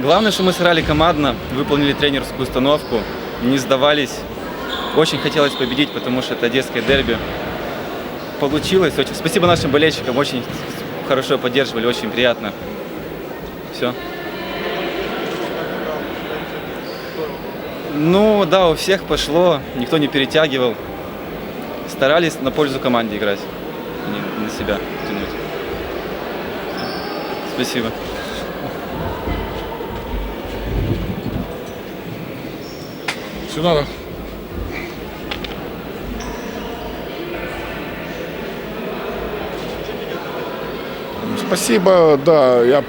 Главное, что мы сыграли командно, выполнили тренерскую установку, не сдавались. Очень хотелось победить, потому что это детское дерби. Получилось. Очень... Спасибо нашим болельщикам, очень хорошо поддерживали, очень приятно. Все. Ну да, у всех пошло, никто не перетягивал. Старались на пользу команде играть, а не на себя тянуть. Спасибо. Сюда, да. Спасибо, да, я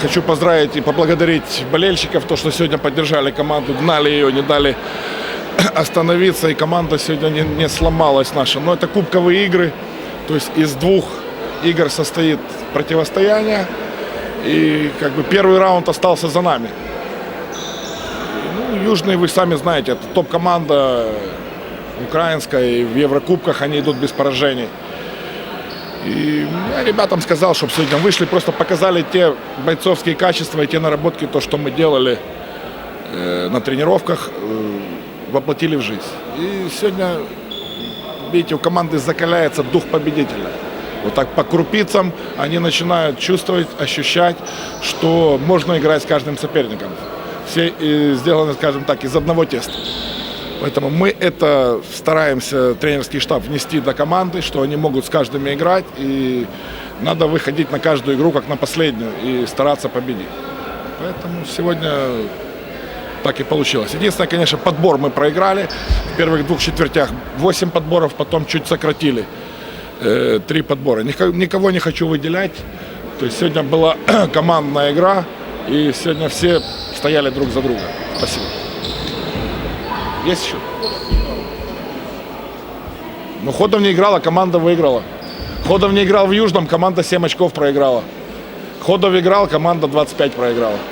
хочу поздравить и поблагодарить болельщиков, то, что сегодня поддержали команду, гнали ее, не дали остановиться, и команда сегодня не, не сломалась наша. Но это кубковые игры, то есть из двух игр состоит противостояние, и как бы первый раунд остался за нами. Южные, вы сами знаете, это топ-команда украинская, и в Еврокубках они идут без поражений. И я ребятам сказал, чтобы сегодня вышли, просто показали те бойцовские качества и те наработки, то, что мы делали э, на тренировках, э, воплотили в жизнь. И сегодня, видите, у команды закаляется дух победителя. Вот так по крупицам они начинают чувствовать, ощущать, что можно играть с каждым соперником. Все э, сделаны, скажем так, из одного теста. Поэтому мы это стараемся, тренерский штаб, внести до команды, что они могут с каждым играть, и надо выходить на каждую игру, как на последнюю, и стараться победить. Поэтому сегодня так и получилось. Единственное, конечно, подбор мы проиграли. В первых двух четвертях 8 подборов, потом чуть сократили. Э, Три подбора. Никого не хочу выделять. То есть сегодня была командная игра, и сегодня все стояли друг за друга. Спасибо. Есть еще? Ну, Ходов не играла, команда выиграла. Ходов не играл в Южном, команда 7 очков проиграла. Ходов играл, команда 25 проиграла.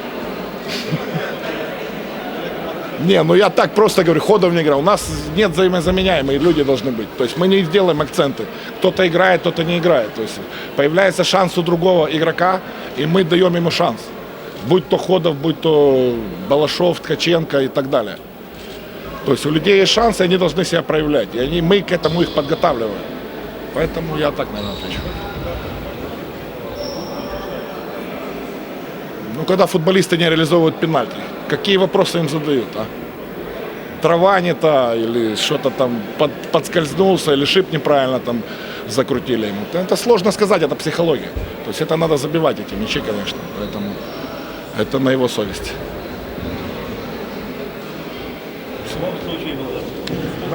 Не, ну я так просто говорю, Ходов не играл. У нас нет взаимозаменяемые люди должны быть. То есть мы не делаем акценты. Кто-то играет, кто-то не играет. То есть появляется шанс у другого игрока, и мы даем ему шанс. Будь то Ходов, будь то Балашов, Ткаченко и так далее. То есть у людей есть шанс, и они должны себя проявлять. И они, мы к этому их подготавливаем. Поэтому я так, наверное, отвечу. Ну, когда футболисты не реализовывают пенальти, какие вопросы им задают, а? Трава не та, или что-то там под, подскользнулся, или шип неправильно там закрутили ему. Это сложно сказать, это психология. То есть это надо забивать эти мячи, конечно. Поэтому это на его совести.